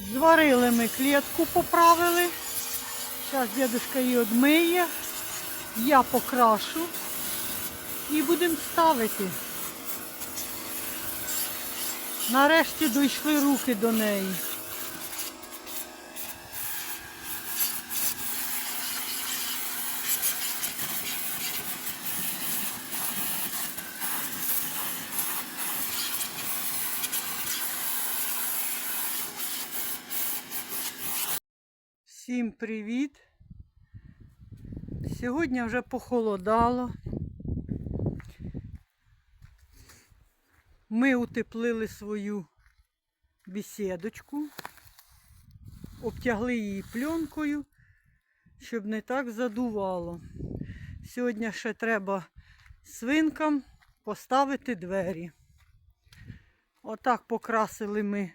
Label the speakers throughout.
Speaker 1: Зварили ми клітку, поправили. Зараз дідусь її одмиє. Я покрашу і будемо ставити. Нарешті дійшли руки до неї. Всім привіт! Сьогодні вже похолодало. Ми утеплили свою бесідочку, обтягли її пленкою, щоб не так задувало. Сьогодні ще треба свинкам поставити двері. Отак покрасили ми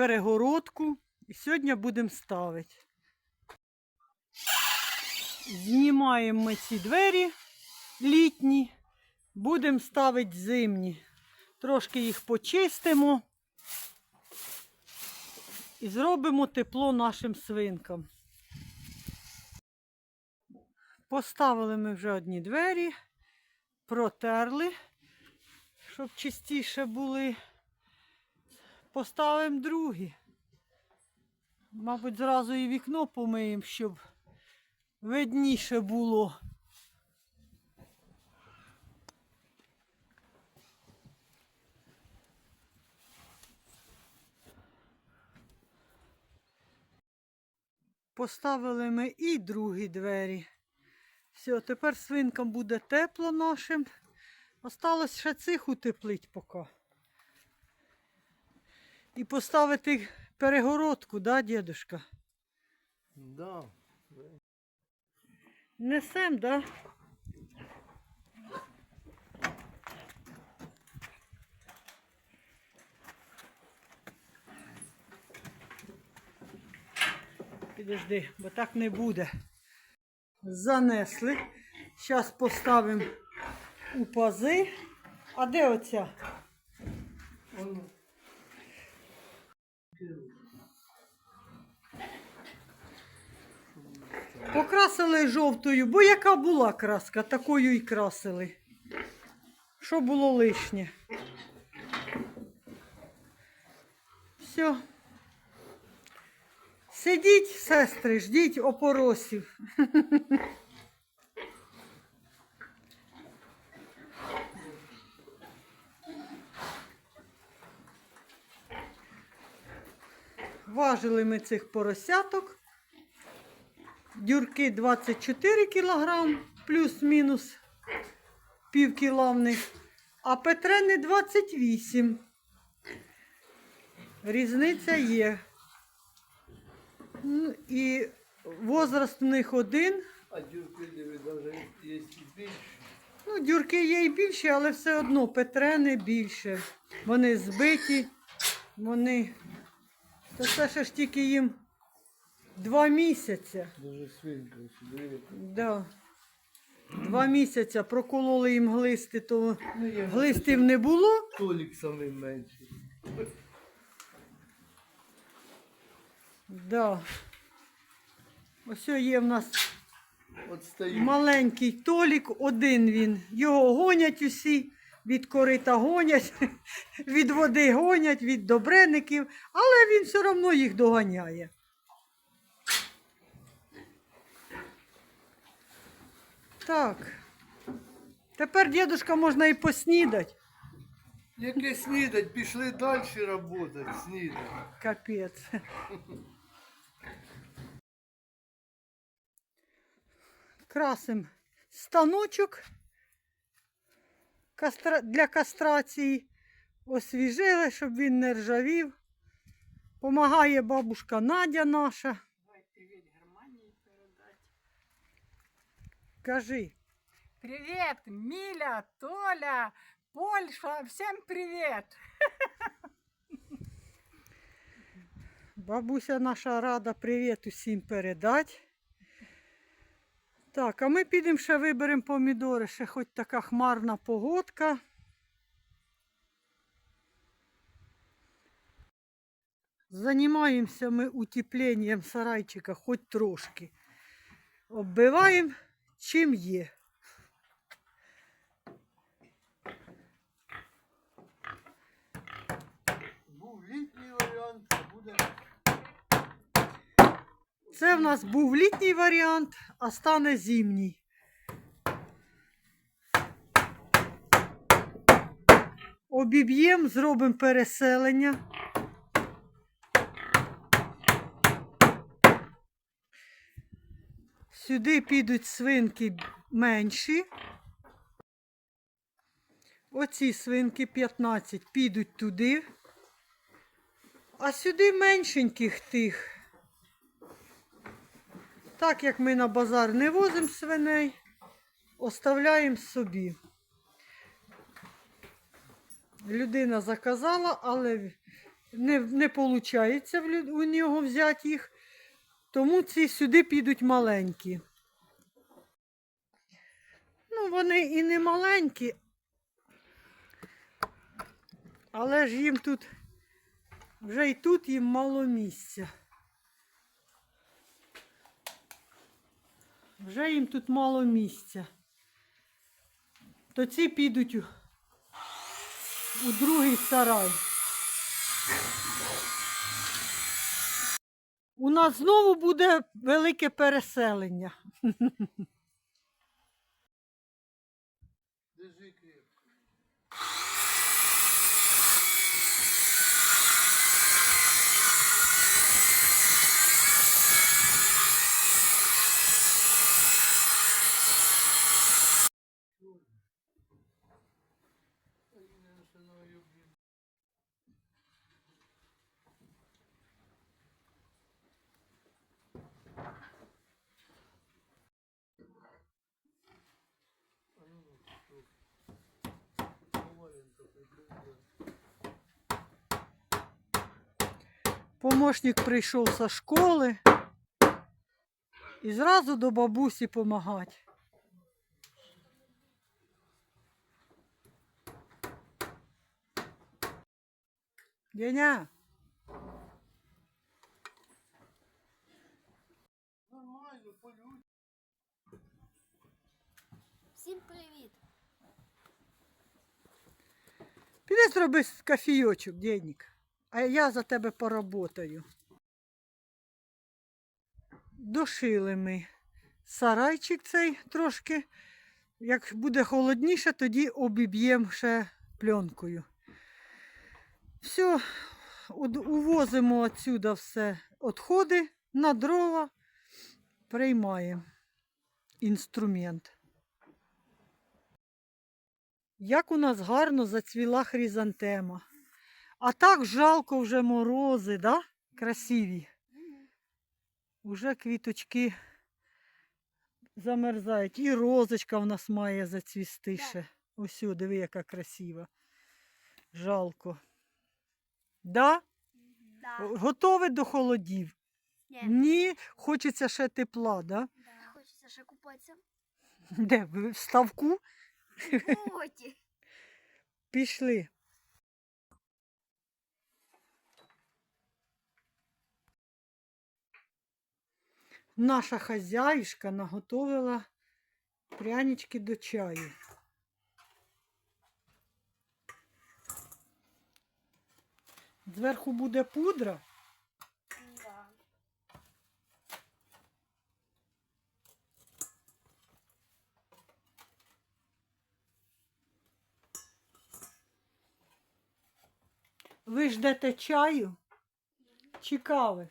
Speaker 1: перегородку і сьогодні будемо ставити. Знімаємо ми ці двері літні, будемо ставити зимні. Трошки їх почистимо і зробимо тепло нашим свинкам. Поставили ми вже одні двері, протерли, щоб чистіше були. Поставимо другі. Мабуть, зразу і вікно помиємо, щоб видніше було. Поставили ми і другі двері. Все, тепер свинкам буде тепло нашим. Осталось ще цих утеплить поки. І поставити перегородку, да, дідушка?
Speaker 2: Да.
Speaker 1: Несем, да? Підожди, бо так не буде. Занесли. Зараз поставимо у пази. А де оця? Покрасили жовтою, бо яка була краска, такою і красили. Що було лишнє? Все. Сидіть, сестри, ждіть опоросів. Важили ми цих поросяток. Дюрки 24 кг, плюс-мінус пів кіла в них, а петрени 28. Різниця є. Ну, І возраст у них один.
Speaker 2: а дюрки даже є і більше.
Speaker 1: Ну, дюрки є і більші, але все одно петрени більше. Вони збиті, вони. То це ще ж тільки їм два місяці.
Speaker 2: Дуже сюди.
Speaker 1: Да. Два місяці прокололи їм глисти, то
Speaker 2: Ну,
Speaker 1: глистів не було.
Speaker 2: Толік самий менший.
Speaker 1: Да. Ось є в нас
Speaker 2: От стою.
Speaker 1: маленький толік, один він. Його гонять усі, від корита гонять, від води гонять, від добреників, але він все одно їх доганяє. Так. Тепер дідушка можна і поснідати.
Speaker 2: Яке снідать, пішли далі працювати, снідать.
Speaker 1: Капець. Красим станочок кастра... для кастрації. Освіжили, щоб він не ржавів. Помагає бабушка Надя наша. Кажи.
Speaker 3: Привет, Миля, Толя, Польша, всем привет!
Speaker 1: Бабуся наша рада привіт усім передати. Так, а ми підемо ще виберемо помідори. Ще хоч така хмарна погодка. Займаємося ми утепленням сарайчика хоч трошки. Оббиваємо чим є.
Speaker 2: Був літній варіант, буде
Speaker 1: Це в нас був літній варіант, а стане зимній. Обіб'ємо, зробимо переселення. Сюди підуть свинки менші. Оці свинки 15 підуть туди. А сюди меншеньких тих. Так як ми на базар не возимо свиней, оставляємо собі. Людина заказала, але не, не виходить у нього взяти їх, тому ці сюди підуть маленькі. Ну, вони і не маленькі, але ж їм тут, вже і тут їм мало місця. Вже їм тут мало місця. То ці підуть у, у другий сарай. У нас знову буде велике переселення. Помощник прийшов зі школи і зразу до бабусі допомагати. Деня,
Speaker 2: Нормально, полюй.
Speaker 4: Всім привіт!
Speaker 1: піди зроби кофійочок, Денік, а я за тебе поработаю. Дошили ми сарайчик цей трошки. Як буде холодніше, тоді обіб'ємо ще пленкою. Все, увозимо отсюда все відходи на дрова, приймаємо інструмент. Як у нас гарно зацвіла хризантема. А так жалко вже морози, да? Красиві. Уже квіточки замерзають. І розочка в нас має зацвісти
Speaker 4: Так.
Speaker 1: ще. Ось, диви, яка красива. Жалко. Да?
Speaker 4: Да.
Speaker 1: О, Готові до холодів?
Speaker 4: Ні.
Speaker 1: Ні, хочеться ще тепла, да?
Speaker 4: Да. Хочеться ще купатися.
Speaker 1: Де? В ставку?
Speaker 4: Оті.
Speaker 1: Пішли. Наша хазяюшка наготовила прянички до чаю. Зверху буде пудра.
Speaker 4: Да.
Speaker 1: Ви ждете чаю? Чи кави?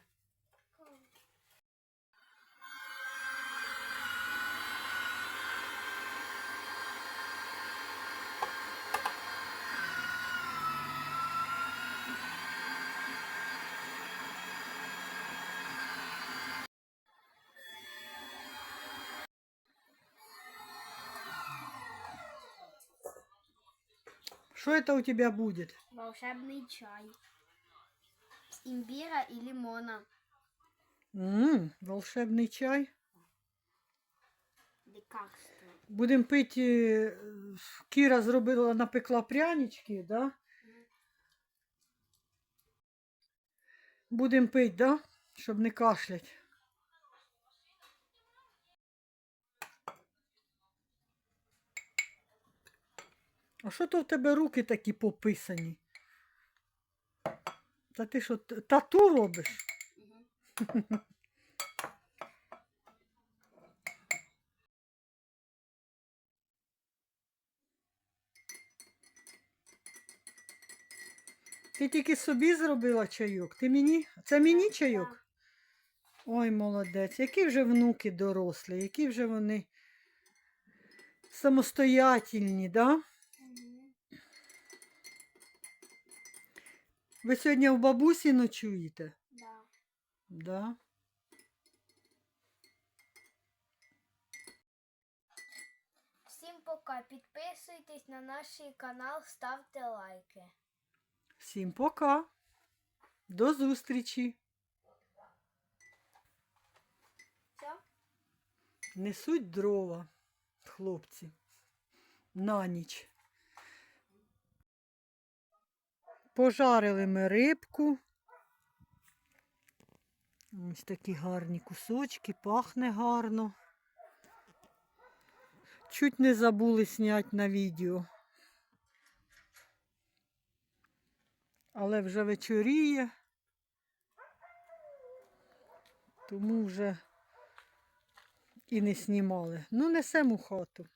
Speaker 1: Что это у тебя будет?
Speaker 4: Волшебный чай. С имбира и лимона.
Speaker 1: М, волшебний чай.
Speaker 4: Лекарство.
Speaker 1: Будемо пити. е, Кіра зробила, напекла прянички, да? Будемо пити, да? Щоб не кашлять. А що то в тебе руки такі пописані? Та ти що, тату робиш? Ти тільки собі зробила чайок? Ти мені? Це мені чайок? Ой, молодець, які вже внуки дорослі, які вже вони самостоятельні, да? Ви сьогодні в бабусі ночуєте?
Speaker 4: Да.
Speaker 1: Да.
Speaker 4: Всім пока. Підписуйтесь на наш канал, ставте лайки.
Speaker 1: Всім пока. До зустрічі.
Speaker 4: Все?
Speaker 1: Несуть дрова, хлопці. На ніч. Пожарили ми рибку. Ось такі гарні кусочки, пахне гарно. Чуть не забули зняти на відео. Але вже вечоріє. Тому вже і не знімали. Ну, несемо хату.